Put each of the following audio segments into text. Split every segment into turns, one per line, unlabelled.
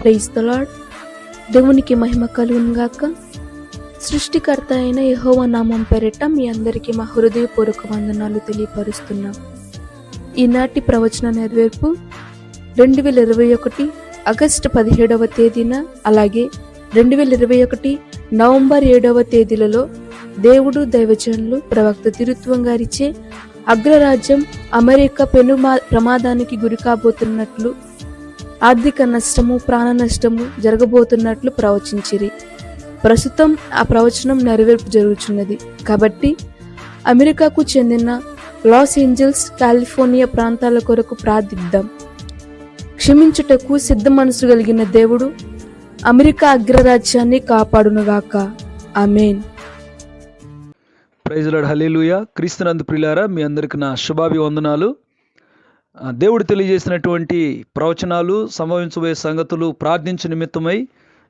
Praise the దేవునికి మహిమ కలుగునుగాక సృష్టికర్త అయిన యహోవ నామం పేరిట మీ అందరికీ మా హృదయపూర్వక వందనాలు తెలియపరుస్తున్నాం. ఈనాటి ప్రవచన నెరవేర్పు రెండు వేల ఇరవై ఒకటి ఆగస్టు పదిహేడవ తేదీన అలాగే రెండు వేల ఇరవై ఒకటి నవంబర్ ఏడవ తేదీలలో దేవుడు దైవజనులు ప్రవక్త తిరుత్వం గారిచే అగ్రరాజ్యం అమెరికా పెను ప్రమాదానికి గురి కాబోతున్నట్లు ఆర్థిక నష్టము ప్రాణ నష్టము జరగబోతున్నట్లు ప్రవచించిరి. ప్రస్తుతం ఆ ప్రవచనం నెరవేర్పు జరుగుతున్నది కాబట్టి అమెరికాకు చెందిన లాస్ ఏంజల్స్ కాలిఫోర్నియా ప్రాంతాల కొరకు ప్రార్థిద్దాం. క్షమించుటకు సిద్ధ మనసు కలిగిన దేవుడు అమెరికా అగ్రరాజ్యాన్ని కాపాడునుగాక. అమేన్
ప్రైజ్ లాడ్ హలేలుయ క్రీస్తునందు ప్రిలారా మీ అందరికి నా శుభాభివందనాలు. దేవుడు తెలియజేసినటువంటి ప్రవచనాలు సంభవించబోయే సంగతులు ప్రార్థించు నిమిత్తమై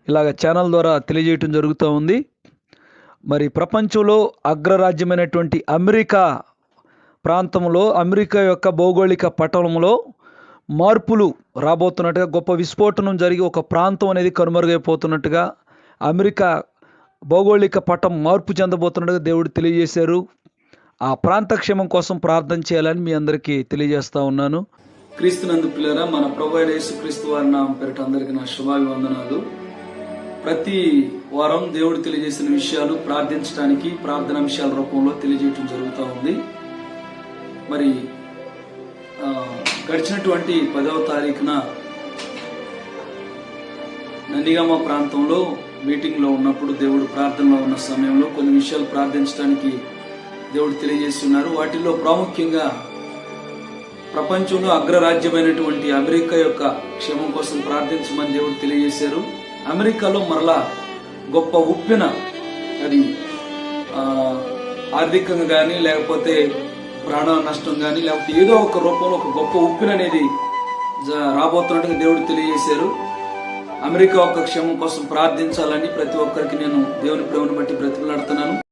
ఇలాగ ఛానల్ ద్వారా తెలియజేయటం జరుగుతూ ఉంది. మరి ప్రపంచంలో అగ్రరాజ్యమైనటువంటి అమెరికా ప్రాంతంలో అమెరికా యొక్క భౌగోళిక పటంలో మార్పులు రాబోతున్నట్టుగా గొప్ప విస్ఫోటనం జరిగి ఒక ప్రాంతం అనేది కనుమరుగైపోతున్నట్టుగా అమెరికా భౌగోళిక పటం మార్పు చెందబోతున్నట్టుగా దేవుడు తెలియజేశారు. ఆ ప్రాంత క్షేమం కోసం ప్రార్థన చేయాలని మీ అందరికీ తెలియజేస్తా ఉన్నాను. క్రీస్తునందు పిల్లరా మన ప్రభు యేసుక్రీస్తు వారి నామం పేరిట అందరికీ నా శుభాభివందనాలు. ప్రతి వారం దేవుడు తెలియజేసిన విషయాలు ప్రార్థించడానికి ప్రార్థన విషయాల రూపంలో తెలియజేయటం జరుగుతూ ఉంది. మరి గడిచినటువంటి పదవ తారీఖున నందిగామ ప్రాంతంలో మీటింగ్లో ఉన్నప్పుడు దేవుడు ప్రార్థనలో ఉన్న సమయంలో కొన్ని విషయాలు ప్రార్థించడానికి దేవుడు తెలియజేస్తున్నారు. వాటిల్లో ప్రాముఖ్యంగా ప్రపంచంలో అగ్రరాజ్యమైనటువంటి అమెరికా యొక్క క్షేమం కోసం ప్రార్థించమని దేవుడు తెలియజేశారు. అమెరికాలో మరలా గొప్ప ఉప్పిన అది ఆర్థికంగా కానీ లేకపోతే ప్రాణ నష్టం కానీ లేకపోతే ఏదో ఒక రూపంలో ఒక గొప్ప ఉప్పిన అనేది జ- రాబోతున్నట్టుగా దేవుడు తెలియజేశారు. అమెరికా యొక్క క్షేమం కోసం ప్రార్థించాలని ప్రతి ఒక్కరికి నేను దేవుని ప్రేమను బట్టి బ్రతిమలాడుతున్నాను.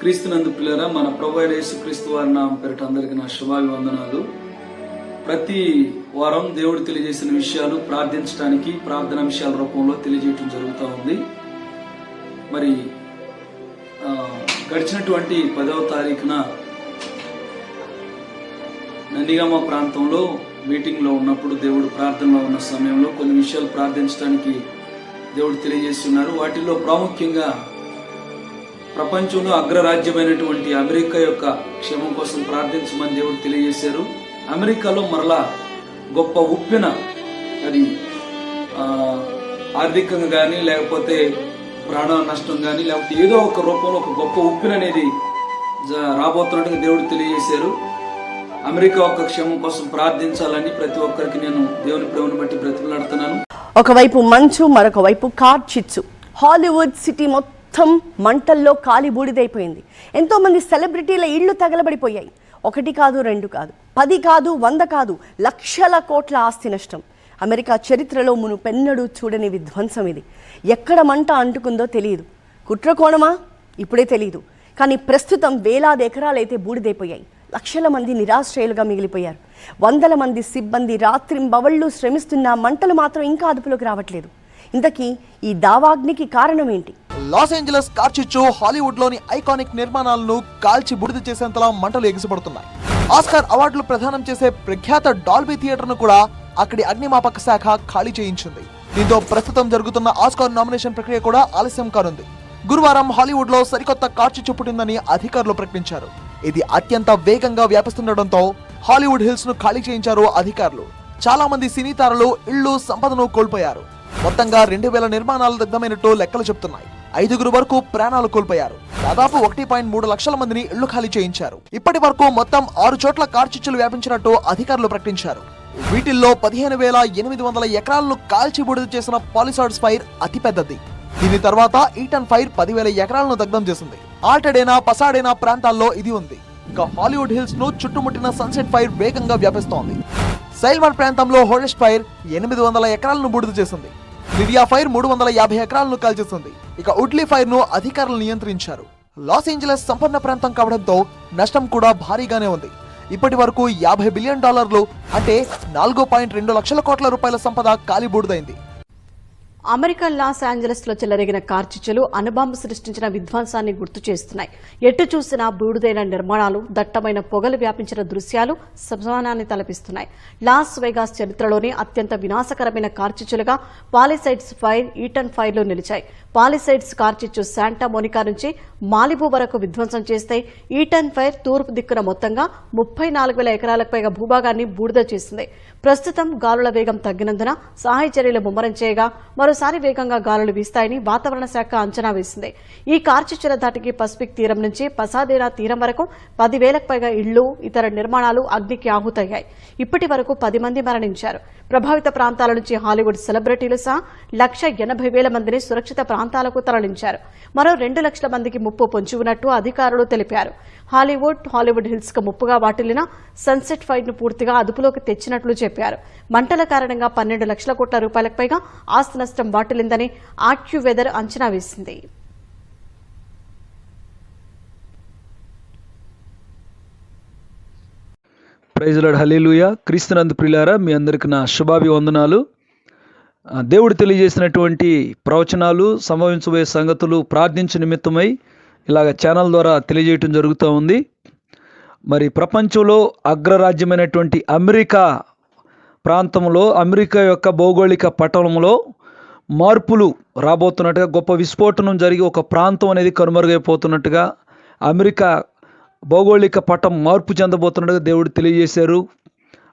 క్రీస్తునందు పిల్లరా మన ప్రభు అయిన యేసుక్రీస్తు వారి నామం పేరిట అందరికీ నా శుభాభివందనాలు. ప్రతి వారం దేవుడు తెలియజేసిన విషయాలు ప్రార్థించడానికి ప్రార్థన విషయాల రూపంలో తెలియజేయటం జరుగుతూ ఉంది. మరి గడిచినటువంటి పదవ తారీఖున నందిగామ ప్రాంతంలో మీటింగ్లో ఉన్నప్పుడు దేవుడు ప్రార్థనలో ఉన్న సమయంలో కొన్ని విషయాలు ప్రార్థించడానికి దేవుడు తెలియజేస్తున్నారు. వాటిల్లో ప్రాముఖ్యంగా ప్రపంచంలో అగ్రరాజ్యమైనటువంటి అమెరికా యొక్క క్షేమం కోసం ప్రార్థించమని దేవుడు తెలియజేశారు. అమెరికాలో మరలా గొప్ప ఉప్పిన అది ఆర్థికంగా కానీ లేకపోతే ప్రాణ నష్టం కానీ లేకపోతే ఏదో ఒక రూపంలో ఒక గొప్ప ఉప్పిన అనేది జ- రాబోతున్నట్టుగా దేవుడు తెలియజేశారు. అమెరికా యొక్క క్షేమం కోసం ప్రార్థించాలని ప్రతి ఒక్కరికి నేను దేవుని ప్రేమను బట్టి బ్రతిమలాడుతున్నాను.
ఒకవైపు మంచు మరొక వైపు కార్చిచ్చు. హాలీవుడ్ సిటీ మొత్తం మంటల్లో కాలి బూడిదైపోయింది. ఎంతోమంది సెలబ్రిటీల ఇళ్ళు తగలబడిపోయాయి. ఒకటి కాదు రెండు కాదు పది కాదు వంద కాదు లక్షల కోట్ల ఆస్తి నష్టం. అమెరికా చరిత్రలో మును పెన్నడూ చూడని విధ్వంసం ఇది. ఎక్కడ మంట అంటుకుందో తెలియదు. కుట్రకోణమా ఇప్పుడే తెలియదు. కానీ ప్రస్తుతం వేలాది ఎకరాలైతే బూడిదైపోయాయి. లక్షల మంది నిరాశ్రయులుగా మిగిలిపోయారు. వందల మంది సిబ్బంది రాత్రింబవళ్ళు శ్రమిస్తున్న మంటలు మాత్రం ఇంకా అదుపులోకి రావట్లేదు. ఇంతకీ ఈ దావాగ్నికి కారణం ఏంటి
లాస్ ఏంజలస్ కార్చిచ్చు హాలీవుడ్లోని ఐకానిక్ నిర్మాణాలను కాల్చి బుడిద చేసేంతలా మంటలు ఎగిసిపడుతున్నాయి. ఆస్కార్ అవార్డులు ప్రదానం చేసే ప్రఖ్యాత డాల్బీ థియేటర్ను కూడా అక్కడి అగ్నిమాపక శాఖ ఖాళీ చేయించింది. దీంతో ప్రస్తుతం జరుగుతున్న ఆస్కార్ నామినేషన్ ప్రక్రియ కూడా ఆలస్యం కానుంది. గురువారం హాలీవుడ్లో సరికొత్త కార్చిచ్చు పుట్టిందని అధికారులు ప్రకటించారు. ఇది అత్యంత వేగంగా వ్యాపిస్తుండటంతో హాలీవుడ్ హిల్స్ను ఖాళీ చేయించారు అధికారులు. చాలా మంది సినీ తారలు ఇళ్ళు సంపదను కోల్పోయారు. మొత్తంగా రెండు వేల నిర్మాణాలు దగ్ధమైనట్టు లెక్కలు చెప్తున్నాయి. ఐదుగురు వరకు ప్రాణాలు కోల్పోయారు. దాదాపు ఒకటి పాయింట్ మూడు లక్షల మందిని ఇళ్ళు ఖాళీ చేయించారు. ఇప్పటి వరకు మొత్తం ఆరు చోట్ల కార్చిచ్చులు వ్యాపించినట్టు అధికారులు ప్రకటించారు. వీటిల్లో పదిహేను వేల ఎనిమిది వందల ఎకరాలను కాల్చి బూడిద చేసిన పాలిసార్డ్స్ ఫైర్ అతిపెద్దది. దీని తర్వాత ఈటన్ ఫైర్ పదివేల ఎకరాలను దగ్ధం చేసింది. ఆల్టడేనా పసాడేనా ప్రాంతాల్లో ఇది ఉంది. ఇక హాలీవుడ్ హిల్స్ను చుట్టుముట్టిన సన్సెట్ ఫైర్ వేగంగా వ్యాపిస్తోంది. సైల్మార్ ప్రాంతంలో హోరెస్ట్ ఫైర్ ఎనిమిది వందల ఎకరాలను బుడిద చేసింది. లిడియా ఫైర్ మూడు వందల యాభై ఎకరాలను కాల్చేసింది. ఇక ఉడ్లీ ఫైర్ను అధికారులు నియంత్రించారు. లాస్ ఏంజలస్ సంపన్న ప్రాంతం కావడంతో నష్టం కూడా భారీగానే ఉంది. ఇప్పటి వరకు యాభై బిలియన్ డాలర్లు అంటే నాలుగు పాయింట్ రెండు లక్షల కోట్ల రూపాయల సంపద కాలిబూడిదైంది.
అమెరికా లాస్ ఏంజలస్లో చెలరేగిన కార్చిచ్చులు అణుబాంబు సృష్టించిన విధ్వంసాన్ని గుర్తు చేస్తున్నాయి. ఎటు చూసినా బూడిదైన నిర్మాణాలు దట్టమైన పొగలు వ్యాపించిన దృశ్యాలు సమానాన్ని తలపిస్తున్నాయి. లాస్ వేగాస్ చరిత్రలోనే అత్యంత వినాశకరమైన కార్చిచ్చులుగా పాలిసైడ్స్ ఫైర్ ఈటన్ ఫైర్లు నిలిచాయి. పాలిసైడ్స్ కార్చిచ్చు శాంటా మోనికా నుంచి మాలిబు వరకు విధ్వంసం చేస్తే ఈటన్ ఫైర్ తూర్పు దిక్కున మొత్తంగా ముప్పై నాలుగు వేల ఎకరాలకు పైగా భూభాగాన్ని బూడిద చేసింది. ప్రస్తుతం గాలుల వేగం తగ్గినందున సహాయ చర్యలు ముమ్మరం చేయగా మరోసారి వేగంగా గాలులు వీస్తాయని వాతావరణ శాఖ అంచనా వేసింది. ఈ కార్చిచ్చుల ధాటికి పసిఫిక్ తీరం నుంచి పసాదేనా తీరం వరకు పదివేలకు పైగా ఇళ్ళు ఇతర నిర్మాణాలు అగ్నికి ఆహుతయ్యాయి. ఇప్పటి వరకు పది మంది మరణించారు. ప్రభావిత ప్రాంతాల నుంచి హాలీవుడ్ సెలబ్రిటీలు సహా లక్ష ఎనభై వేల మందిని సురక్షిత ప్రాంతాలకు తరలించారు. మరో రెండు లక్షల మందికి ముప్పు పొంచి ఉన్నట్టు అధికారులు తెలిపారు. హాలీవుడ్ హాలీవుడ్ హిల్స్కు ముప్పుగా వాటిల్లిన సన్సెట్ ఫైట్ను పూర్తిగా అదుపులోకి తెచ్చినట్లు చెప్పారు. మంటల కారణంగా పన్నెండు లక్షల కోట్ల రూపాయలకు పైగా ఆస్తి నష్టం వాటిల్లిందని ఆక్యువెదర్ అంచనా వేసింది.
ప్రైజ్లాడ్ హలీలుయ క్రీస్తునందు ప్రిలారా మీ అందరికి నా శుభాభివందనాలు. దేవుడు తెలియజేసినటువంటి ప్రవచనాలు సంభవించబోయే సంగతులు ప్రార్థించే నిమిత్తమై ఇలాగ ఛానల్ ద్వారా తెలియజేయటం జరుగుతూ ఉంది. మరి ప్రపంచంలో అగ్రరాజ్యమైనటువంటి అమెరికా ప్రాంతంలో అమెరికా యొక్క భౌగోళిక పట్టణంలో మార్పులు రాబోతున్నట్టుగా గొప్ప విస్ఫోటనం జరిగి ఒక ప్రాంతం అనేది కనుమరుగైపోతున్నట్టుగా అమెరికా భౌగోళిక పటం మార్పు చెందబోతున్నట్టుగా దేవుడు తెలియజేశారు.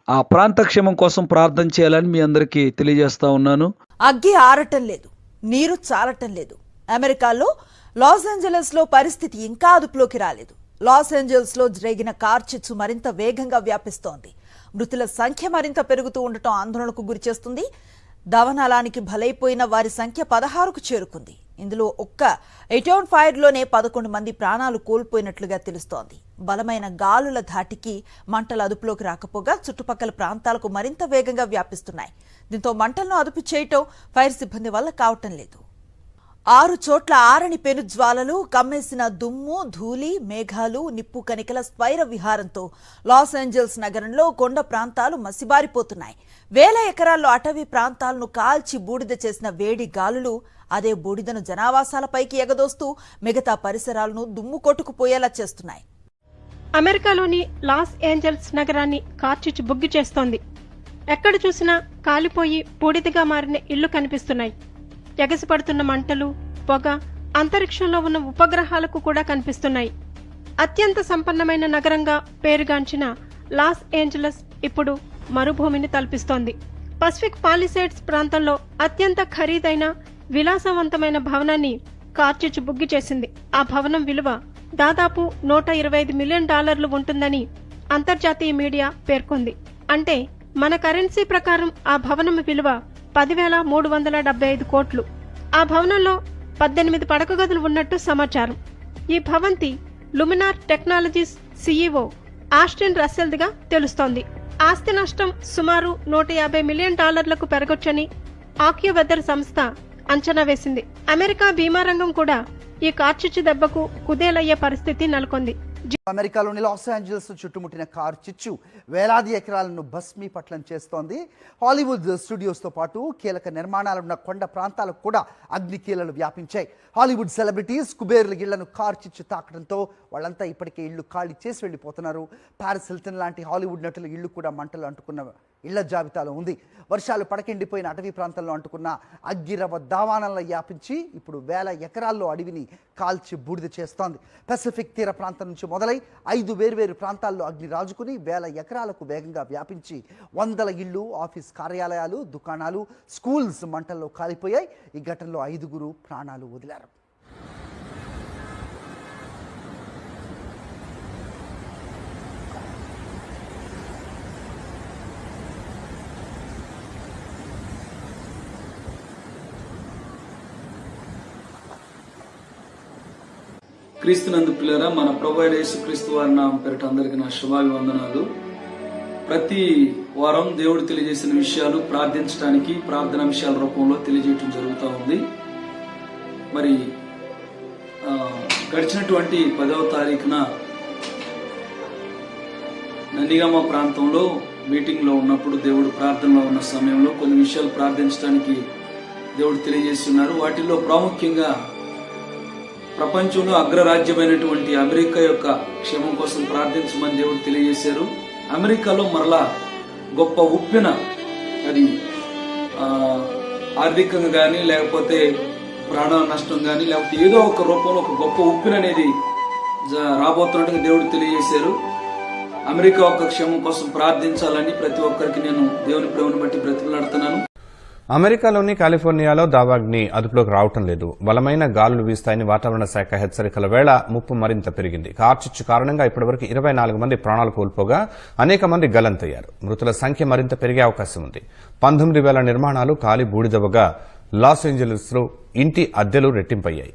ఆ ప్రాంత క్షేమం కోసం ప్రార్థన చేయాలని మీ అందరికీ తెలియజేస్తా ఉన్నాను.
అగ్గి ఆరటం లేదు నీరు చాలటం లేదు. అమెరికాలో లాస్ ఏంజలస్లో పరిస్థితి ఇంకా అదుపులోకి రాలేదు. లాస్ ఏంజల్స్లో జరిగిన కార్చిచ్చు మరింత వేగంగా వ్యాపిస్తోంది. మృతుల సంఖ్య మరింత పెరుగుతూ ఉండటం ఆందోళనకు గురిచేస్తుంది. దవనలానికి బలైపోయిన వారి సంఖ్య పదహారుకు చేరుకుంది. ఇందులో ఒక్క ఎటౌన్ ఫైర్లోనే పదకొండు మంది ప్రాణాలు కోల్పోయినట్లుగా తెలుస్తోంది. బలమైన గాలుల ధాటికి మంటలు అదుపులోకి రాకపోగా చుట్టుపక్కల ప్రాంతాలకు మరింత వేగంగా వ్యాపిస్తున్నాయి. దీంతో మంటలను అదుపు చేయటం ఫైర్ సిబ్బంది వల్ల కావటం లేదు. ఆరు చోట్ల ఆరని పెను జ్వాలలు కమ్మేసిన దుమ్ము ధూళి మేఘాలు నిప్పు కనికల స్వైర విహారంతో లాస్ ఏంజల్స్ నగరంలో కొండ ప్రాంతాలు మసిబారిపోతున్నాయి. వేల ఎకరాల్లో అటవీ ప్రాంతాలను కాల్చి బూడిద చేసిన వేడి గాలులు అదే బూడిదను జనావాసాలపైకి ఎగదోస్తూ మిగతా పరిసరాలను దుమ్ము కొట్టుకుపోయేలా చేస్తున్నాయి.
అమెరికాలోని లాస్ ఏంజల్స్ నగరాన్ని కార్చిచ్చు బుగ్గి చేస్తోంది. ఎక్కడ చూసినా కాలిపోయి బూడిదగా మారిన ఇళ్ళు కనిపిస్తున్నాయి. ఎగసిపడుతున్న మంటలు పొగ అంతరిక్షంలో ఉన్న ఉపగ్రహాలకు కూడా కనిపిస్తున్నాయి. అత్యంత సంపన్నమైన నగరంగా పేరుగాంచిన లాస్ ఏంజలస్ ఇప్పుడు మరుభూమిని తలపిస్తోంది. పసిఫిక్ పాలిసైడ్స్ ప్రాంతంలో అత్యంత ఖరీదైన విలాసవంతమైన భవనాన్ని కార్చిచ్చు బుగ్గి చేసింది. ఆ భవనం విలువ దాదాపు నూట ఇరవై ఐదు మిలియన్ డాలర్లు ఉంటుందని అంతర్జాతీయ మీడియా పేర్కొంది. అంటే మన కరెన్సీ ప్రకారం ఆ భవనం విలువ పదివేల మూడు వందల డెబ్బై ఐదు కోట్లు. ఆ భవనంలో పద్దెనిమిది పడక గదులు ఉన్నట్టు సమాచారం. ఈ భవంతి లుమినార్ టెక్నాలజీస్ సీఈఓ ఆస్టిన్ రస్సెల్దిగా తెలుస్తోంది. ఆస్తి నష్టం సుమారు నూట యాభై మిలియన్ డాలర్లకు పెరగొచ్చని ఆక్యూవెదర్ సంస్థ అంచనా వేసింది. అమెరికా బీమా రంగం కూడా ఈ కార్చిచ్చు దెబ్బకు కుదేలయ్యే పరిస్థితి నెలకొంది.
అమెరికాలోని లాస్ ఏంజల్స్ చుట్టుముట్టిన కార్ చిచ్చు వేలాది ఎకరాలను భస్మీపట్లం చేస్తోంది. హాలీవుడ్ స్టూడియోస్తో పాటు కీలక నిర్మాణాలున్న కొండ ప్రాంతాలకు కూడా అగ్నికీలలు వ్యాపించాయి. హాలీవుడ్ సెలబ్రిటీస్ కుబేర్ల ఇళ్ళను కార్ చిచ్చు తాకడంతో వాళ్ళంతా ఇప్పటికే ఇళ్ళు ఖాళీ చేసి వెళ్ళిపోతున్నారు. ప్యారిస్ హిల్టన్ లాంటి హాలీవుడ్ నటుల ఇళ్ళు కూడా మంటలు అంటుకున్న ఇళ్ళ జాబితాలో ఉంది. వర్షాలు పడకెండిపోయిన అటవీ ప్రాంతంలో అంటుకున్న అగ్గిరవ దావానల వ్యాపించి ఇప్పుడు వేల ఎకరాల్లో అడవిని కాల్చి బూడిద చేస్తోంది. పెసిఫిక్ తీర ప్రాంతం నుంచి మొదలై ఐదు వేర్వేరు ప్రాంతాల్లో అగ్ని రాజుకుని వేల ఎకరాలకు వేగంగా వ్యాపించి వందల ఇళ్ళు ఆఫీస్ కార్యాలయాలు దుకాణాలు స్కూల్స్ మంటల్లో కాలిపోయాయి. ఈ ఘటనలో ఐదుగురు ప్రాణాలు వదిలారు.
క్రీస్తునందు పిల్లరా మన ప్రభు క్రీస్తు యేసుక్రీస్తు వారి నా పేరిట అందరికీ నా శుభాభివందనాలు. ప్రతి వారం దేవుడు తెలియజేసిన విషయాలు ప్రార్థించడానికి ప్రార్థన విషయాల రూపంలో తెలియజేయటం జరుగుతూ ఉంది. మరి గడిచినటువంటి పదవ తారీఖున నందిగామ ప్రాంతంలో మీటింగ్లో ఉన్నప్పుడు దేవుడు ప్రార్థనలో ఉన్న సమయంలో కొన్ని విషయాలు ప్రార్థించడానికి దేవుడు తెలియజేస్తున్నారు. వాటిల్లో ప్రాముఖ్యంగా ప్రపంచంలో అగ్రరాజ్యమైనటువంటి అమెరికా యొక్క క్షేమం కోసం ప్రార్థించమని దేవుడు తెలియజేశారు. అమెరికాలో మరలా గొప్ప ఉప్పెన అది ఆర్థికంగా కానీ లేకపోతే ప్రాణ నష్టం కానీ లేకపోతే ఏదో ఒక రూపంలో ఒక గొప్ప ఉప్పిన అనేది జ- రాబోతున్నట్టుగా దేవుడు తెలియజేశారు. అమెరికా యొక్క క్షేమం కోసం ప్రార్థించాలని ప్రతి ఒక్కరికి నేను దేవుని ప్రేమను బట్టి బ్రతిమలాడుతున్నాను.
అమెరికాలోని కాలిఫోర్నియాలో దావాగ్ని అదుపులోకి రావటం లేదు. బలమైన గాలులు వీస్తాయని వాతావరణ శాఖ హెచ్చరికల వేళ ముప్పు మరింత పెరిగింది. కార్చిచ్చు కారణంగా ఇప్పటివరకు ఇరవై నాలుగు మంది ప్రాణాలు కోల్పోగా అనేక మంది గలంతయ్యారు. మృతుల సంఖ్య మరింత పెరిగే అవకాశం ఉంది. పంతొమ్మిది వేల నిర్మాణాలు కాలి బూడిదవగా లాస్ ఏంజలీస్లో ఇంటి అద్దెలు రెట్టింపయ్యాయి.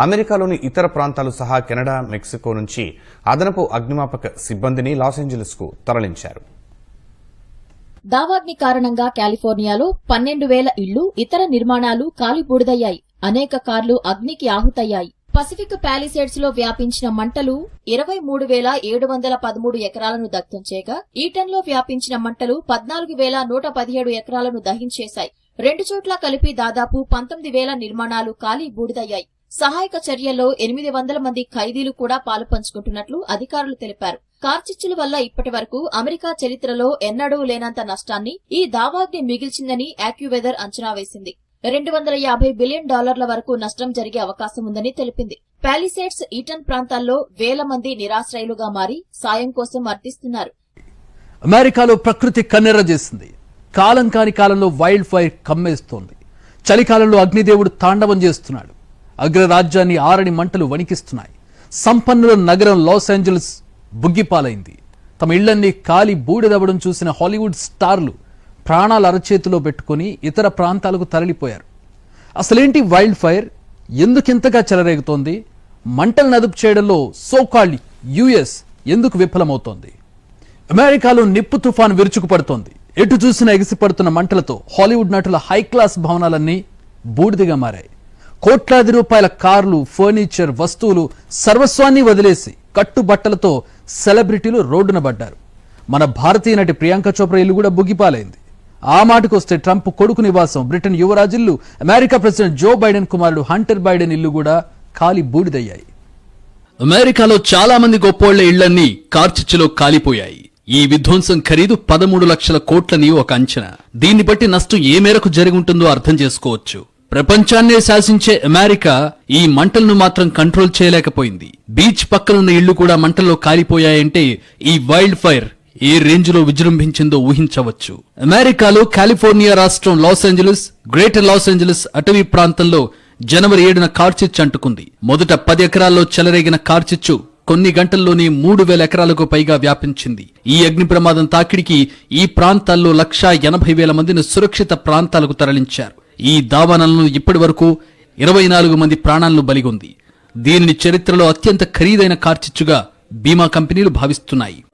అమెరికాలోని ఇతర ప్రాంతాలు సహా కెనడా మెక్సికో నుంచి అదనపు అగ్నిమాపక సిబ్బందిని లాస్ ఏంజలీస్కు తరలించారు.
దావాగ్ని కారణంగా కాలిఫోర్నియాలో పన్నెండు వేల ఇళ్ళు ఇతర నిర్మాణాలు కాలిబూడిదయ్యాయి. అనేక కార్లు అగ్నికి ఆహుతయ్యాయి. పసిఫిక్ ప్యాలిసేడ్స్లో వ్యాపించిన మంటలు ఇరవై మూడు వేల ఏడు వందల పదమూడు ఎకరాలను దగ్ధం చేయగా ఈటన్లో వ్యాపించిన మంటలు పద్నాలుగు వేల నూట పదిహేడు ఎకరాలను దహించేశాయి. రెండు చోట్ల కలిపి దాదాపు పంతొమ్మిది వేల నిర్మాణాలు కాలి బూడిదయ్యాయి సహాయక చర్యల్లో ఎనిమిది వందల మంది ఖైదీలు కూడా పాలు పంచుకుంటున్నట్లు అధికారులు తెలిపారు. కార్చిచ్చుల వల్ల ఇప్పటి వరకు అమెరికా చరిత్రలో ఎన్నడూ లేనంత నష్టాన్ని ఈ దావాగ్ని మిగిల్చిందని యాక్యువెదర్ అంచనా వేసింది. రెండు వందల యాభై బిలియన్ డాలర్ల వరకు నష్టం జరిగే అవకాశం ఉందని తెలిపింది. పాలిసేడ్స్ ఈటన్ ప్రాంతాల్లో వేల మంది నిరాశ్రయులుగా మారి సాయం కోసం అర్థిస్తున్నారు.
అమెరికాలో ప్రకృతి కన్నెర చేసింది. కాలం కాని కాలంలో వైల్డ్ ఫైర్ కమ్మేస్తోంది. చలికాలంలో అగ్నిదేవుడు తాండవం చేస్తున్నాడు. అగ్రరాజ్యాన్ని ఆరని మంటలు వణికిస్తున్నాయి. సంపన్నుల నగరం లాస్ ఏంజల్స్ బుగ్గిపాలైంది. తమ ఇళ్ళన్నీ కాలి బూడిదవ్వడం చూసిన హాలీవుడ్ స్టార్లు ప్రాణాలు అరచేతిలో పెట్టుకుని ఇతర ప్రాంతాలకు తరలిపోయారు. అసలేంటి వైల్డ్ ఫైర్? ఎందుకింతగా చెలరేగుతోంది? మంటలను అదుపు చేయడంలో సోకాల్డ్ యుఎస్ ఎందుకు విఫలమవుతోంది? అమెరికాలో నిప్పు తుఫాన్ విరుచుకుపడుతోంది. ఎటు చూసినా ఎగిసిపడుతున్న మంటలతో హాలీవుడ్ నటుల హై క్లాస్ భవనాలన్నీ బూడిదిగా మారాయి. కోట్లాది రూపాయల కార్లు ఫర్నిచర్ వస్తువులు సర్వస్వాన్ని వదిలేసి కట్టుబట్టలతో సెలబ్రిటీలు రోడ్డున పడ్డారు. మన భారతీయ నటి ప్రియాంక చోప్రా ఇల్లు కూడా బుగిపాలైంది ఆ మాటకొస్తే ట్రంప్ కొడుకు నివాసం బ్రిటన్ యువరాజిల్లు అమెరికా ప్రెసిడెంట్ జో బైడెన్ కుమారుడు హంటర్ బైడెన్ ఇల్లు కూడా కాలి బూడిదయ్యాయి.
అమెరికాలో చాలా మంది గొప్పోళ్ళ ఇళ్ళన్నీ కార్చిచ్చులో కాలిపోయాయి. ఈ విధ్వంసం ఖరీదు పదమూడు లక్షల కోట్లని ఒక అంచనా. దీన్ని బట్టి నష్టం ఏ మేరకు జరిగి ఉంటుందో అర్థం చేసుకోవచ్చు. ప్రపంచాన్నే శాసించే అమెరికా ఈ మంటలను మాత్రం కంట్రోల్ చేయలేకపోయింది. బీచ్ పక్కనున్న ఇళ్ళు కూడా మంటల్లో కాలిపోయాయంటే ఈ వైల్డ్ ఫైర్ ఏ రేంజ్లో విజృంభించిందో ఊహించవచ్చు. అమెరికాలో కాలిఫోర్నియా రాష్ట్రం Los Angeles greater Los Angeles అటవీ ప్రాంతంలో జనవరి ఏడున కార్చిచ్చు అంటుకుంది. మొదట పది ఎకరాల్లో చెలరేగిన కార్చిచ్చు కొన్ని గంటల్లోనే మూడు వేల ఎకరాలకు పైగా వ్యాపించింది. ఈ అగ్ని ప్రమాదం తాకిడికి ఈ ప్రాంతాల్లో లక్షా ఎనభై వేల మందిని సురక్షిత ప్రాంతాలకు తరలించారు. ఈ దావానలను ఇప్పటి వరకు ఇరవై నాలుగు మంది ప్రాణాలను బలిగొంది. దీనిని చరిత్రలో అత్యంత ఖరీదైన కార్చిచ్చుగా బీమా కంపెనీలు భావిస్తున్నాయి.